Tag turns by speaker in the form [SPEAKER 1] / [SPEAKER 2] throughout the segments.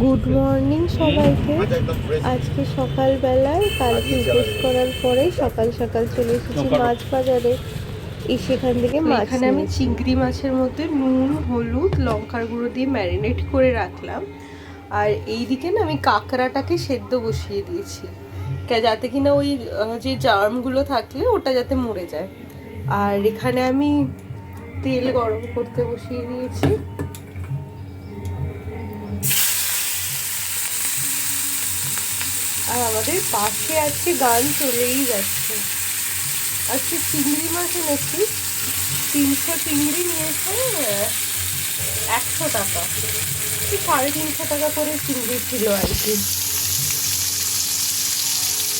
[SPEAKER 1] Good morning সবাইকে। আজকে সকালবেলায় কালকে উপোস করার পরে সকাল সকাল চলে এসেছি মাছ বাজারে। এই সেখান থেকে
[SPEAKER 2] এখানে আমি চিংড়ি মাছের মধ্যে নুন হলুদ লঙ্কার গুঁড়ো দিয়ে ম্যারিনেট করে রাখলাম। আর এই দিকে না আমি কাঁকড়াটাকে সেদ্ধ বসিয়ে দিয়েছি। কে- যাতে কিনা ওই যে জার্মগুলো থাকলে ওটা যাতে মরে যায়। আর এখানে আমি তেল গরম করতে বসিয়ে দিয়েছি। আর আমাদের পাশে আজকে গান চলেই যাচ্ছে। আজকে চিংড়ি মাছ এনেছি। তিনশো চিংড়ি নিয়েছে, একশো টাকা। কি সাড়ে তিনশো টাকা করে চিংড়ি ছিল আর কি।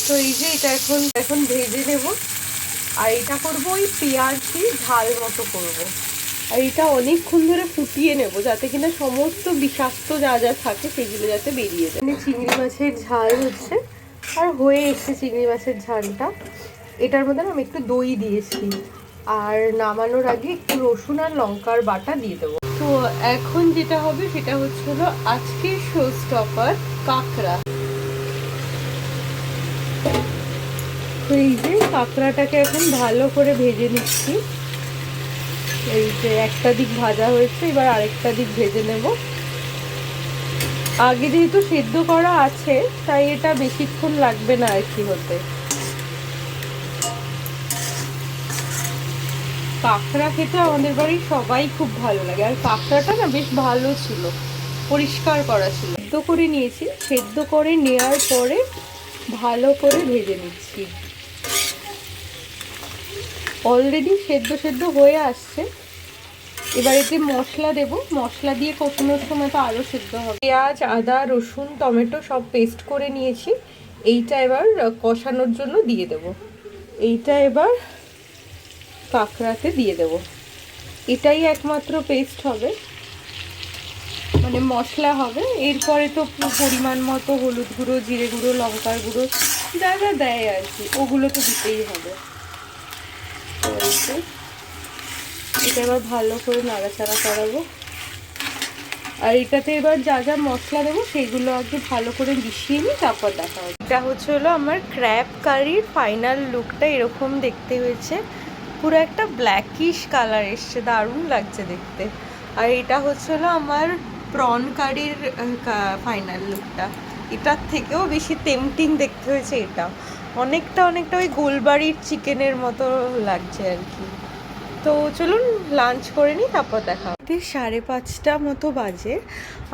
[SPEAKER 2] তো এই যে এটা এখন এখন ভেজে নেব। আর এটা করব ওই পেঁয়াজ দিয়ে ঝাল মতো করব। আর এটা অনেকক্ষণ ধরে ফুটিয়ে নেব যাতে কিনা সমস্ত বিষাক্ত যা যা থাকে সেগুলো যাতে বেরিয়ে যায়। চিংড়ি মাছের ঝাল হচ্ছে। আর হয়ে এসছে চিংড়ি মাছের ঝালটা। এটার মধ্যে আমি একটু দই দিয়েছি। আর নামানোর আগে একটু রসুন আর লঙ্কার বাটা দিয়ে দেবো। তো এখন যেটা হবে সেটা হচ্ছে হলো আজকের শো স্টপার কাঁকড়া। তো এই যে কাঁকড়াটাকে এখন ভালো করে ভেজে নিচ্ছি। এই যে একটা দিক ভাজা হয়েছে, এবার আরেকটা দিক ভেজে নেব। আগে যেহেতু সেদ্ধ করা আছে, তাই এটা বেশিক্ষণ লাগবে না আর কি হতে। কাঁকড়া খেতে আমাদের বাড়ির সবাই খুব ভালো লাগে। আর কাঁকড়াটা না বেশ ভালো ছিল, পরিষ্কার করা ছিল। সেদ্ধ করে নিয়েছি। সেদ্ধ করে নেওয়ার পরে ভালো করে ভেজে নিচ্ছি। অলরেডি সেদ্ধ সেদ্ধ হয়ে আসছে। এবার এতে মশলা দেব, মশলা দিয়ে কষানোর সময় তো আরও সেদ্ধ হবে। পেঁয়াজ, আদা, রসুন, টমেটো সব পেস্ট করে নিয়েছি। এইটা এবার কষানোর জন্য দিয়ে দেব। এইটা এবার কাঁকড়াতে দিয়ে দেব। এটাই একমাত্র পেস্ট হবে। মানে মশলা হবে। এরপরে তো পরিমাণ মতো হলুদ গুঁড়ো, জিরে গুঁড়ো, লঙ্কার গুঁড়ো যা যা দেয় আর কি, ওগুলো তো দিতেই হবে। তো এই এটা এবার ভালো করে নাড়াচাড়া করাবো। আর এটাতে এবার যা যা মশলা দেবো, সেগুলো আগে ভালো করে মিশিয়ে নিই তারপর দেখা হবে। এটা হচ্ছে হলো আমার ক্র্যাব কারির ফাইনাল লুকটা এরকম দেখতে হয়েছে। পুরো একটা ব্ল্যাকিশ কালার এসছে, দারুণ লাগছে দেখতে। আর এটা হচ্ছে হলো আমার প্রন কারির ফাইনাল লুকটা। এটার থেকেও বেশি টেমটিং দেখতে হয়েছে এটা। অনেকটা অনেকটা ওই গোলবাড়ির চিকেনের মতো লাগছে আর কি। তো চলুন লাঞ্চ করে নিই, তারপর দেখা হবে। সাড়ে পাঁচটা মতো বাজে।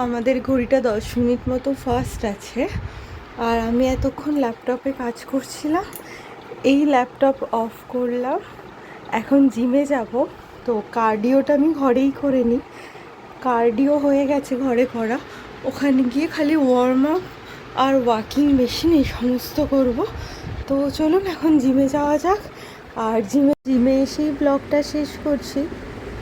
[SPEAKER 2] আমাদের ঘড়িটা দশ মিনিট মতো ফার্স্ট আছে। আর আমি এতক্ষণ ল্যাপটপে কাজ করছিলাম। এই ল্যাপটপ অফ করলাম। এখন জিমে যাব। তো কার্ডিওটা আমি ঘরেই করে নিই। কার্ডিও হয়ে গেছে ঘরে করা ওখানে গিয়ে খালি ওয়ার্ম আপ আর ওয়াকিং মেশিন এই সমস্ত করব। তো চলুন এখন জিমে যাওয়া যাক। আর জিমে জিমে এসেই ব্লগটা শেষ করছি।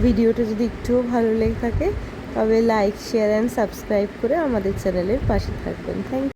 [SPEAKER 2] ভিডিওটা যদি একটুও ভালো লেগে থাকে, তবে লাইক শেয়ার অ্যান্ড সাবস্ক্রাইব করে আমাদের চ্যানেলের পাশে থাকবেন। থ্যাংক